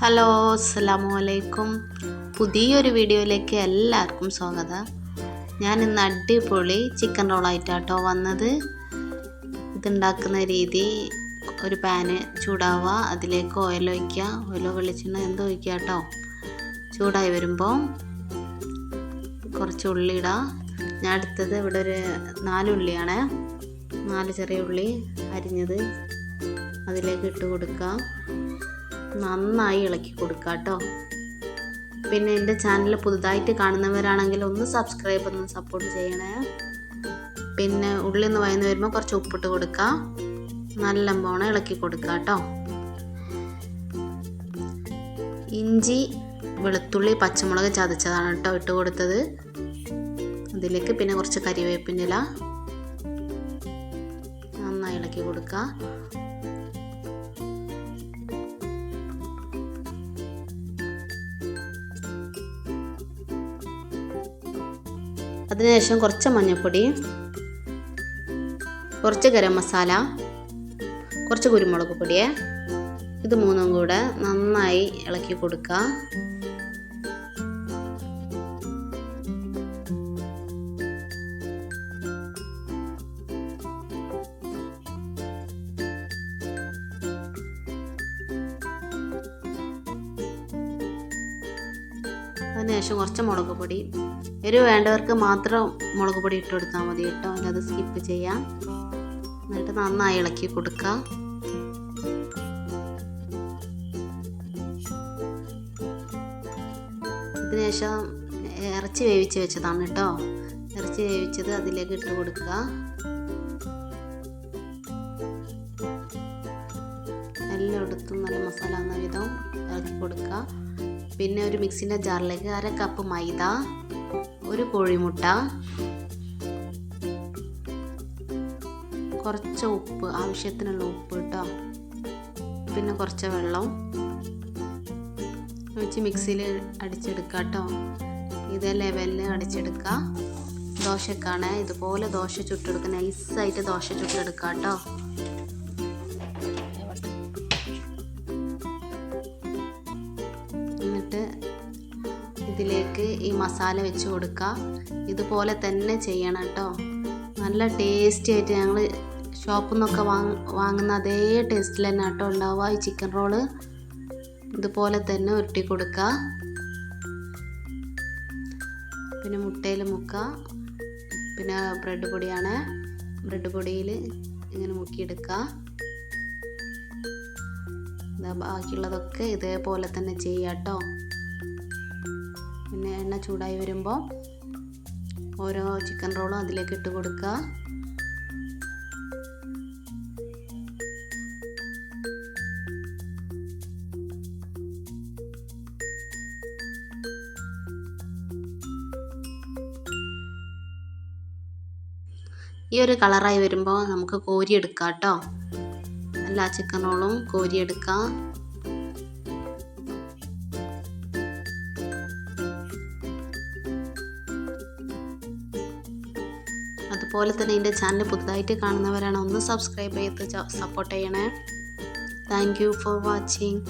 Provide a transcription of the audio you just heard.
Hello അസ്സാം അലൈക്കും പുതിയൊരു വീഡിയോയിലേക്ക് എല്ലാവർക്കും സ്വാഗതം. ഞാൻ ഇന്ന് അടിപൊളി ചിക്കൻ റോളായിട്ടാട്ടോ വന്നത്. ഇതുണ്ടാക്കുന്ന രീതി ഒരു പാന് ചൂടാവുക അതിലേക്ക് ഓയിൽ ഒഴിക്കുക. ഓയിലോ വെളിച്ചെണ്ണ എന്തോ ഒഴിക്കുക കേട്ടോ ചൂടായി വരുമ്പോൾ കുറച്ച് ഉള്ളി ഞാൻ എടുത്തത് ഇവിടെ ഒരു നാലുള്ളിയാണ് നാല് ചെറിയ ഉള്ളി അരിഞ്ഞത്. അതിലേക്ക് ഇട്ട് കൊടുക്കുക നന്നായി ഇളക്കി കൊടുക്കുക കേട്ടോ പിന്നെ എന്റെ ചാനൽ പുതുതായിട്ട് കാണുന്നവരാണെങ്കിൽ ഒന്ന് സബ്സ്ക്രൈബ് ഒന്ന് സപ്പോർട്ട് ചെയ്യണേ. പിന്നെ ഉള്ളിൽ നിന്ന് വയന്ന് വരുമ്പോൾ കുറച്ച് ഉപ്പിട്ട് കൊടുക്കുക നല്ല പോണം ഇളക്കി കൊടുക്കുക കേട്ടോ ഇഞ്ചി വെളുത്തുള്ളി പച്ചമുളക് ചതച്ചതാണ് കേട്ടോ ഇട്ട് കൊടുത്തത്. അതിലേക്ക് പിന്നെ കുറച്ച് കരിവേപ്പിന്റെ ഇല നന്നായി ഇളക്കി കൊടുക്കുക അതിനുശേഷം കുറച്ച് മഞ്ഞൾപ്പൊടി കുറച്ച് ഗരം മസാല കുറച്ച് കുരുമുളക് പൊടിയെ. ഇത് മൂന്നും കൂടെ നന്നായി ഇളക്കി കൊടുക്കുക. അതിനുശേഷം കുറച്ച് മുളക് പൊടി. എരിവ് വേണ്ടവർക്ക് മാത്രം മുളക് പൊടി ഇട്ട് കൊടുത്താൽ മതി കേട്ടോ. അല്ലാതെ സ്കിപ്പ് ചെയ്യാം. എന്നിട്ട് നന്നായി ഇളക്കി കൊടുക്കുക അതിനുശേഷം ഇറച്ചി വേവിച്ച് വെച്ചതാണ് കേട്ടോ. ഇറച്ചി വേവിച്ചത് അതിലേക്ക് ഇട്ട് കൊടുക്കുക എല്ലാം എല്ലായിടത്തും നല്ല മസാല എന്ന വിധം ഇറക്കി കൊടുക്കുക പിന്നെ ഒരു മിക്സിന്റെ ജാറിലേക്ക് അര കപ്പ് മൈദ ഒരു കോഴിമുട്ട കുറച്ച് ഉപ്പ് ആവശ്യത്തിനുള്ള ഉപ്പ് കേട്ടോ പിന്നെ കുറച്ച് വെള്ളം ഒഴിച്ച് മിക്സിയിൽ അടിച്ചെടുക്കുക കേട്ടോ ഇതേ ലെവലിൽ അടിച്ചെടുക്കുക ദോശക്കാണ് ഇതുപോലെ ദോശ ചുട്ടെടുക്കുക നൈസായിട്ട് ദോശ ചുട്ടെടുക്കുക കേട്ടോ ഇതിലേക്ക് ഈ മസാല വെച്ച് കൊടുക്കുക. ഇതുപോലെ തന്നെ ചെയ്യണം കേട്ടോ. നല്ല ടേസ്റ്റി ആയിട്ട് ഞങ്ങൾ ഷോപ്പിൽ നിന്നൊക്കെ വാങ് വാങ്ങുന്ന അതേ ടേസ്റ്റിൽ തന്നെ കേട്ടോ ഉണ്ടാവുക ഈ ചിക്കൻ റോൾ ഇതുപോലെ തന്നെ ഉരുട്ടി കൊടുക്കുക. പിന്നെ മുട്ടയിൽ മുക്കുക പിന്നെ ബ്രെഡ് പൊടിയാണ്. ബ്രെഡ് പൊടിയിൽ ഇങ്ങനെ മുക്കിയെടുക്കുക. ബാക്കിയുള്ളതൊക്കെ ഇതേപോലെ തന്നെ ചെയ്യാം കേട്ടോ. പിന്നെ എണ്ണ ചൂടായി വരുമ്പോൾ ഓരോ ചിക്കൻ റോളും അതിലേക്ക് ഇട്ട് കൊടുക്കുക. ഈ ഒരു കളറായി വരുമ്പോൾ നമുക്ക് കോരിയെടുക്കാം കേട്ടോ. എല്ലാ ചിക്കൻ റോളും കോരിയെടുക്കാം അതുപോലെ തന്നെ എന്റെ ചാനൽ പുതുതായിട്ട് കാണുന്നവരാണ് ഒന്ന് സബ്സ്ക്രൈബ് ചെയ്ത് സപ്പോർട്ട് ചെയ്യണേ. Thank you for watching